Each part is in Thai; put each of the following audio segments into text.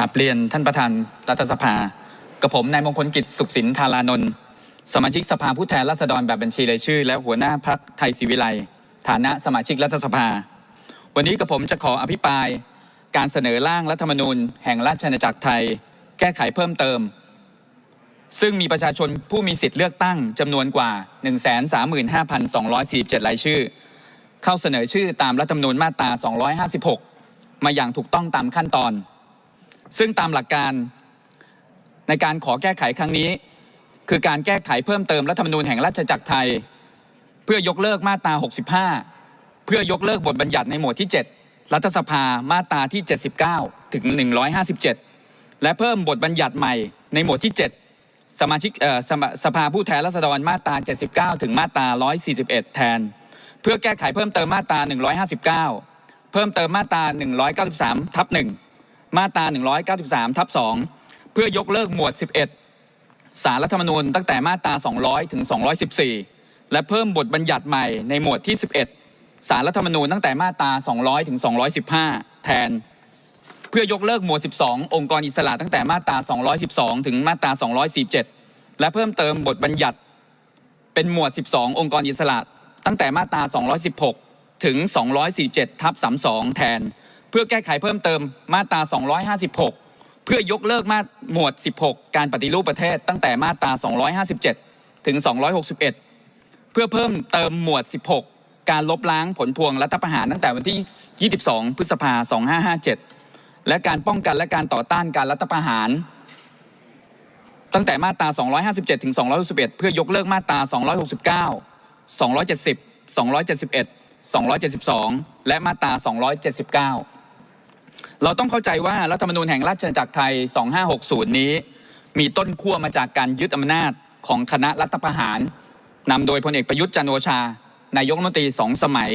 กราบเรียนท่านประธานรัฐสภา กับผมนายมงคลกิจสุขสินธารานนท์สมาชิกสภาผู้แทนราษฎรแบบบัญชีรายชื่อ และหัวหน้าพักไทยศรีวิไล์ฐานะสมาชิกรัฐสภา วันนี้กับผมจะขออภิปราย การเสนอร่างรัฐธรรมนูญ แห่งราชอาณาจักรไทย แก้ไขเพิ่มเติม ซึ่งมีประชาชนผู้มีสิทธิ์เลือกตั้งจำนวนกว่า 135,247รายชื่อ เข้าเสนอชื่อตามรัฐธรรมนูญมาตรา 256 มาอย่างถูกต้องตามขั้นตอน ซึ่งตามหลักการในการขอแก้ไขครั้งนี้ คือการแก้ไขเพิ่มเติมรัฐธรรมนูญแห่งราชจักรไทย เพื่อยกเลิกมาตรา 65 เพื่อยกเลิกบทบัญญัติในหมวดที่ 7 รัฐสภามาตราที่ 79 ถึง 157 และเพิ่มบทบัญญัติใหม่ในหมวดที่ 7 สมาชิกเอ่อสสภาผู้แทนราษฎรมาตรา 79 ถึงมาตรา 141 แทน เพื่อแก้ไขเพิ่มเติมมาตรา 159 เพิ่มเติมมาตรา 193 ทับ1 มาตรา 193 ทับ 2 เพื่อยกเลิกหมวด 11 สารรัฐธรรมนูญตั้งแต่มาตรา 200 ถึง 214 และเพิ่มบทบัญญัติใหม่ในหมวดที่ 11 สารรัฐธรรมนูญตั้งแต่มาตรา 200 ถึง 215 แทน เพื่อยกเลิกหมวด 12 องค์กรอิสระตั้งแต่มาตรา 212 ถึงมาตรา 247 และเพิ่มเติมบทบัญญัติ เป็นหมวด 12 องค์กรอิสระตั้งแต่มาตรา 216 ถึง 247 ทับ 32 แทน เพื่อแก้ไขเพิ่มเติมมาตรา 256 เพื่อยกเลิกมาหมวด 16 การปฏิรูปประเทศตั้งแต่มาตรา 257 ถึง 261 เพื่อเพิ่มเติมหมวด 16 การลบล้างผลพวงรัฐประหารตั้งแต่วันที่ 22 พฤษภา2557 และการป้องกันและการต่อต้านการรัฐประหาร ตั้งแต่มาตรา 257 ถึง 261 เพื่อยกเลิกมาตรา 269 270 271 272 และมาตรา 279 เราต้องเข้าใจว่ารัฐธรรมนูญแห่งราชอาณาจักรไทย 2560 นี้ มีต้นขั้วมาจากการยึดอำนาจของคณะรัฐประหารนำโดยพลเอกประยุทธ์จันโอชา นายกรัฐมนตรีสองสมัย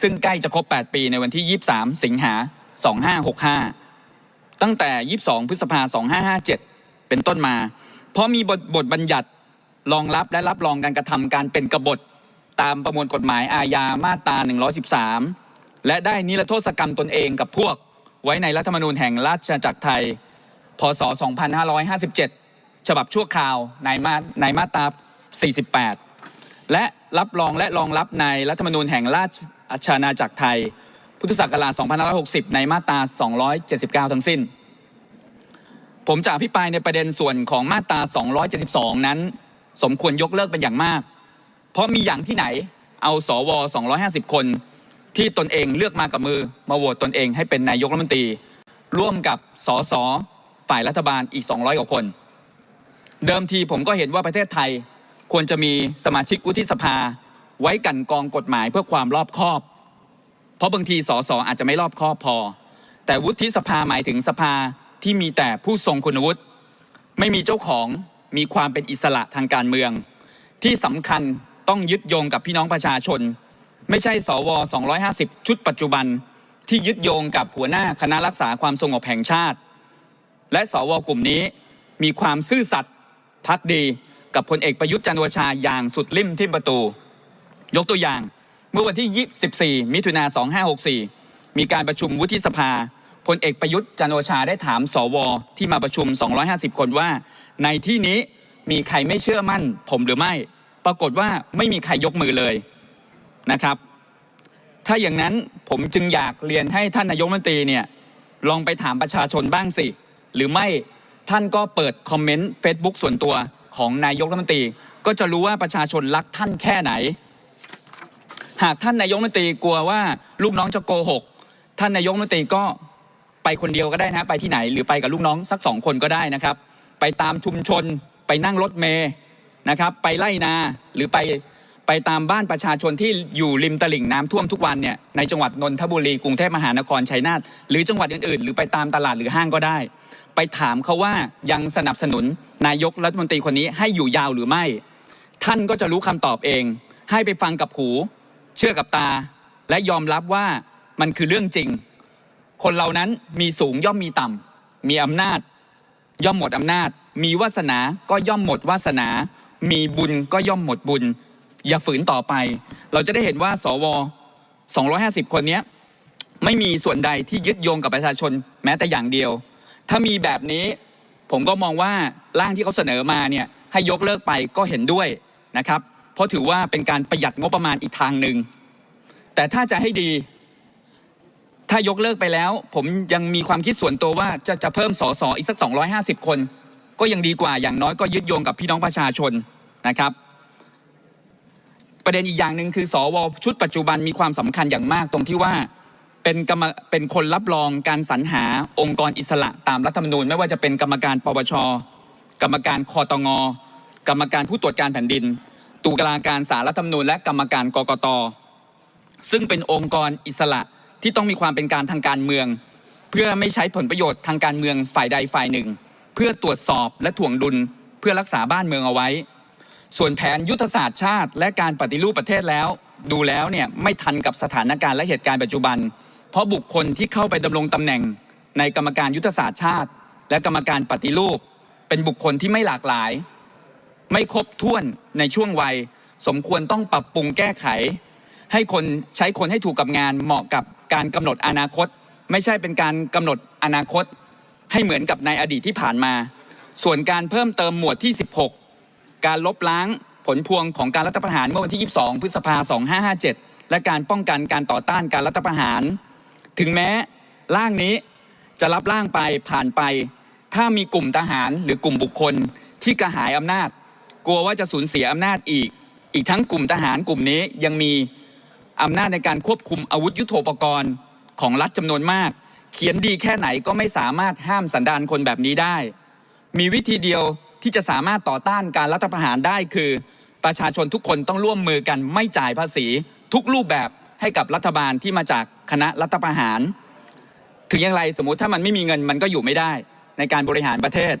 ซึ่งใกล้จะครบ 8 ปีในวันที่ 23 สิงหา 2565 ตั้งแต่ 22 พฤษภา 2557 เป็นต้นมา เพราะมีบทบทบัญญัติรองรับและรับรองการกระทำการเป็นกบฏตามประมวลกฎหมายอาญามาตรา 113 และได้นิรโทษกรรมตนเองกับพวก ว้ในรัฐธรรมนูญแห่งราชอาณาจักรไทย พศ 2557 ฉบับชั่วคราวในมาในมาตรา 48 และรับรองและรองรับในรัฐธรรมนูญแห่งราชอาณาจักรไทย พุทธศักราช 2560 ในมาตรา 279 ทั้งสิ้น ผมจะอภิปรายในประเด็นส่วนของมาตรา 272 นั้น สมควรยกเลิกเป็นอย่างมาก เพราะมีอย่างที่ไหนเอาสว 250 คน ที่ตนเองเลือกมากับมือมาโหวตตนเองให้เป็นนายกรัฐมนตรี ร่วมกับสสฝ่ายรัฐบาลอีก 200 กว่าคน เดิมทีผมก็เห็นว่าประเทศไทยควรจะมีสมาชิกวุฒิสภา ไว้กันกองกฎหมายเพื่อความรอบคอบ เพราะบางทีสสอาจจะไม่รอบคอบพอ แต่วุฒิสภาหมายถึงสภาที่มีแต่ผู้ทรงคุณวุฒิไม่มีเจ้าของมีความเป็นอิสระทางการเมือง ที่สำคัญต้องยึดโยงกับพี่น้องประชาชน ไม่ใช่สว250 ชุดปัจจุบันที่ยึดโยงกับหัวหน้าคณะรักษาความสงบแห่งชาติ และสวกลุ่มนี้มีความซื่อสัตย์พักดีกับพลเอกประยุทธ์จันโอชาอย่างสุดลิ่มทิ่มประตู ยกตัวอย่างเมื่อวันที่ 24 มิถุนา2564 มีการประชุมวุฒิสภาพลเอกประยุทธ์จันโอชาได้ถาม สว ที่มาประชุม 250 คนว่า ในที่นี้มีใครไม่เชื่อมั่น ผมหรือไม่ ปรากฏว่าไม่มีใครยกมือเลย นะครับ ถ้าอย่างนั้นผมจึงอยากเรียนให้ท่านนายกมนตรีเนี่ยลองไปถามประชาชนบ้างสิ หรือไม่ท่านก็เปิดคอมเมนต์ Facebook ส่วนตัวของนายกรัฐมนตรี ก็จะรู้ว่าประชาชนรักท่านแค่ไหน หากท่านนายกรัฐมนตรีกลัวว่าลูกน้องจะโกหก ท่านนายกรัฐมนตรีก็ไปคนเดียวก็ได้นะไปที่ไหน หรือไปกับลูกน้องสักสองคนก็ได้นะครับ ไปตามชุมชน ไปนั่งรถเมย์นะครับ ไปไล่นาหรือไป ไปตามบ้านประชาชนที่อยู่ริมตลิ่งน้ำท่วมทุกวันเนี่ยในจังหวัดนนทบุรีกรุงเทพมหานครชัยนาทหรือจังหวัดอื่นๆ หรือไปตามตลาดหรือห้างก็ได้ ไปถามเขาว่ายังสนับสนุนนายกรัฐมนตรีคนนี้ให้อยู่ยาวหรือไม่ ท่านก็จะรู้คำตอบเอง ให้ไปฟังกับหู เชื่อกับตา และยอมรับว่ามันคือเรื่องจริง คนเรานั้นมีสูงย่อมมีต่ำมีอำนาจ ย่อมหมดอำนาจ มีวาสนาก็ย่อมหมดวาสนา มีบุญก็ย่อมหมดบุญ อย่าฝืนต่อไป เราจะได้เห็นว่าสว 250 คนนี้ไม่มีส่วนใดที่ยึดโยงกับประชาชนแม้แต่อย่างเดียว ถ้ามีแบบนี้ผมก็มองว่าร่างที่เขาเสนอมาเนี่ยให้ยกเลิกไปก็เห็นด้วยนะครับ เพราะถือว่าเป็นการประหยัดงบประมาณอีกทางหนึ่ง แต่ถ้าจะให้ดี ถ้ายกเลิกไปแล้ว ผมยังมีความคิดส่วนตัวว่าจะจะเพิ่มสอสออีกสัก 250 คน ก็ยังดีกว่าอย่างน้อยก็ยึดโยงกับพี่น้องประชาชนนะครับ ประเด็นอีกอย่างหนึ่งคือ สวชุดปัจจุบันมีความสำคัญอย่างมากตรงที่ว่าเป็นกรรมเป็นคนรับรองการสรรหาองค์กรอิสระตามรัฐธรรมนูญ ไม่ว่าจะเป็นกรรมการปปชกรรมการคอตงกรรมการผู้ตรวจการแผ่นดิน ตุลาการสารรัฐธรรมนูญ และกรรมการกกตซึ่งเป็นองค์กรอิสระที่ต้องมีความเป็นการทางการเมือง เพื่อไม่ใช้ผลประโยชน์ทางการเมืองฝ่ายใดฝ่ายหนึ่ง เพื่อตรวจสอบและถ่วงดุลเพื่อรักษาบ้านเมืองเอาไว้ ส่วนแผนยุทธศาสตร์ชาติ และการปฏิรูปประเทศแล้ว ดูแล้วเนี่ยไม่ทันกับสถานการณ์และเหตุการณ์ปัจจุบัน เพราะบุคคลที่เข้าไปดำรงตำแหน่ง ในกรรมการยุทธศาสตร์ชาติ และกรรมการปฏิรูป เป็นบุคคลที่ไม่หลากหลาย ไม่ครบถ้วนในช่วงวัย สมควรต้องปรับปรุงแก้ไข ให้คนใช้คนให้ถูกกับงานเหมาะกับการกำหนดอนาคต ไม่ใช่เป็นการกำหนดอนาคต ให้เหมือนกับในอดีตที่ผ่านมา ส่วนการเพิ่มเติมหมวดที่ 16 การลบล้างผลพวงของการรัฐประหารเมื่อวันที่ 22 พฤษภาคม2557 และการป้องกันการต่อต้านการรัฐประหาร ถึงแม้ร่างนี้จะรับร่างไปผ่านไป ถ้ามีกลุ่มทหารหรือกลุ่มบุคคลที่กระหายอำนาจ กลัวว่าจะสูญเสียอำนาจอีก อีกทั้งกลุ่มทหารกลุ่มนี้ยังมีอำนาจในการควบคุมอาวุธยุโทโธปกรณ์ของรัฐจำนวนมาก เขียนดีแค่ไหนก็ไม่สามารถห้ามสันดานคนแบบนี้ได้ มีวิธีเดียว ที่จะสามารถต่อต้านการรัฐประหารได้คือ ประชาชนทุกคนต้องร่วมมือกันไม่จ่ายภาษีทุกรูปแบบให้กับรัฐบาลที่มาจากคณะรัฐประหาร ถึงอย่างไรสมมุติถ้ามันไม่มีเงินมันก็อยู่ไม่ได้ในการบริหารประเทศ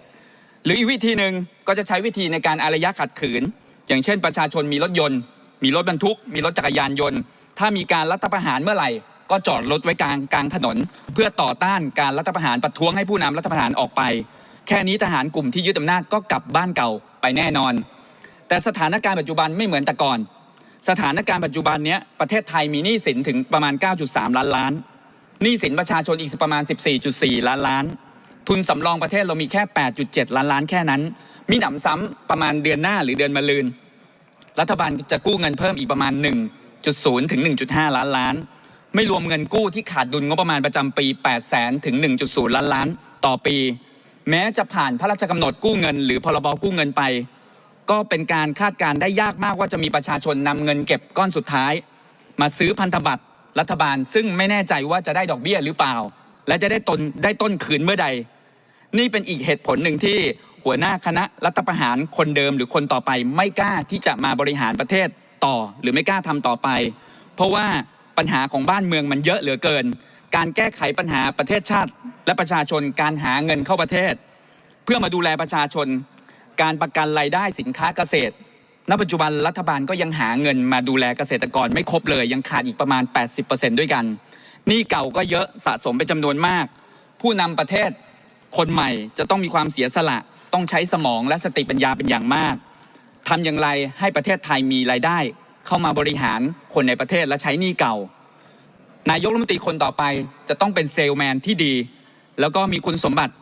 หรืออีกวิธีหนึ่งก็จะใช้วิธีในการอารยะขัดขืน อย่างเช่น ประชาชนมีรถยนต์ มีรถบรรทุก มีรถจักรยานยนต์ ถ้ามีการรัฐประหารเมื่อไหร่ก็จอดรถไว้กลางกลางถนน เพื่อต่อต้านการรัฐประหารประท้วงให้ผู้นำรัฐประหารออกไป แค่นี้ทหารกลุ่มที่ยึดอำนาจก็กลับบ้านเก่าไปแน่นอน แต่สถานการณ์ปัจจุบันไม่เหมือนแต่ก่อน สถานการณ์ปัจจุบันเนี้ยประเทศไทยมีหนี้สินถึงประมาณ 9.3 ล้านล้านหนี้สินประชาชนอีกประมาณ 14.4 ล้านล้าน ทุนสำรองประเทศเรามีแค่ 8.7 ล้านล้านแค่นั้น มีหนำซ้ำประมาณเดือนหน้าหรือเดือนมะรืน รัฐบาลจะกู้เงินเพิ่มอีกประมาณ 1.0 ถึง 1.5 ล้านล้าน ไม่รวมเงินกู้ที่ขาดดุลงบประมาณประจำปี8แสนถึง 1.0 ล้านล้าน ต่อปี แม้จะผ่านพระราชกำหนดกู้เงิน หรือพรบกู้เงินไป ก็เป็นการคาดการณ์ได้ยากมากว่าจะมีประชาชนนำเงินเก็บก้อนสุดท้าย มาซื้อพันธบัตรรัฐบาล ซึ่งไม่แน่ใจว่าจะได้ดอกเบี้ยหรือเปล่า และจะได้ตนได้ต้นคืนเมื่อใด นี่เป็นอีกเหตุผลหนึ่งที่หัวหน้าคณะรัฐประหารคนเดิมหรือคนต่อไปไม่กล้าที่จะมาบริหารประเทศต่อ หรือไม่กล้าทำต่อไป เพราะว่าปัญหาของบ้านเมืองมันเยอะเหลือเกิน การแก้ไขปัญหาประเทศชาติ และประชาชนการหาเงินเข้าประเทศ เพื่อมาดูแลประชาชน การประกันรายได้สินค้าเกษตร ณ ปัจจุบันรัฐบาลก็ยังหาเงินมาดูแลเกษตรกรไม่ครบเลย ยังขาดอีกประมาณ 80%ด้วยกันหนี้เก่าก็เยอะสะสมเป็นจำนวนมาก ผู้นำประเทศคนใหม่จะต้องมีความเสียสละ ต้องใช้สมองและสติปัญญาเป็นอย่างมากทำอย่างไรให้ประเทศไทยมีรายได้ เข้ามาบริหารคนในประเทศและใช้หนี้เก่า นายกรัฐมนตรีคนต่อไปจะต้องเป็นเซลแมนที่ดี แล้วก็มีคุณสมบัติ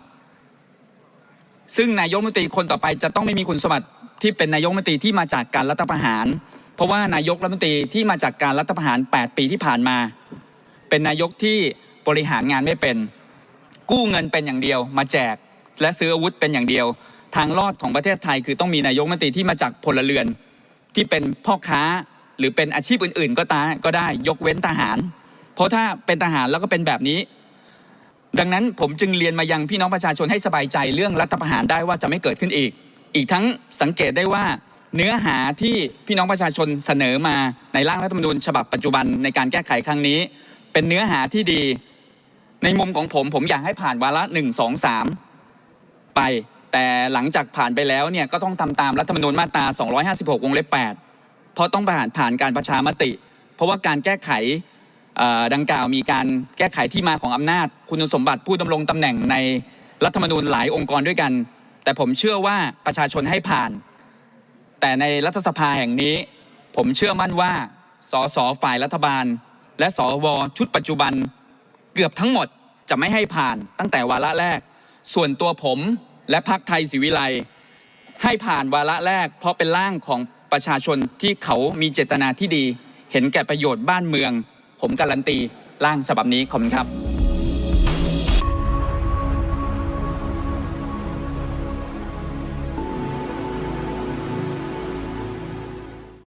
ซึ่งนายกรัฐมนตรีคนต่อไปจะต้องไม่มีคุณสมบัติที่เป็นนายกรัฐมนตรีที่มาจากการรัฐประหาร เพราะว่านายกรัฐมนตรีที่มาจากการรัฐประหาร 8 ปีที่ผ่านมา เป็นนายกที่บริหารงานไม่เป็น กู้เงินเป็นอย่างเดียว มาแจกและซื้ออาวุธเป็นอย่างเดียว ทางรอดของประเทศไทยคือต้องมีนายกรัฐมนตรีที่มาจากพลเรือนที่เป็นพ่อค้าหรือเป็นอาชีพอื่น ๆ ก็ตาก็ได้ยกเว้นทหาร เพราะถ้าเป็นทหารแล้วก็เป็นแบบนี้ ดังนั้นผมจึงเรียนมายังพี่น้องประชาชนให้สบายใจเรื่องรัฐประหารได้ว่าจะไม่เกิดขึ้นอีก อีกทั้งสังเกตได้ว่าเนื้อหาที่พี่น้องประชาชนเสนอมาในร่างรัฐธรรมนูญฉบับปัจจุบันในการแก้ไขครั้งนี้ เป็นเนื้อหาที่ดี ในมุมของผมผมอยากให้ผ่านวาระหนึ่งสองสามไป แต่หลังจากผ่านไปแล้วเนี่ยก็ต้องทำตามรัฐธรรมนูญมาตรา 256 วงเล็บ 8 เพราะต้องผ่านผ่านการประชามติ เพราะว่าการแก้ไข ดังกล่าวมีการแก้ไขที่มาของอำนาจคุณสมบัติผู้ดำรงตำแหน่งในรัฐธรรมนูญหลายองค์กรด้วยกัน แต่ผมเชื่อว่าประชาชนให้ผ่าน แต่ในรัฐสภาแห่งนี้ ผมเชื่อมั่นว่าสสฝ่ายรัฐบาล และสวชุดปัจจุบันเกือบทั้งหมดจะไม่ให้ผ่านตั้งแต่วาระแรก ส่วนตัวผมและพรรคไทยศิวิไลให้ผ่านวาระแรก เพราะเป็นร่างของประชาชนที่เขามีเจตนาที่ดี เห็นแก่ประโยชน์บ้านเมือง ผมการันตีร่างฉบับนี้ขอบคุณครับ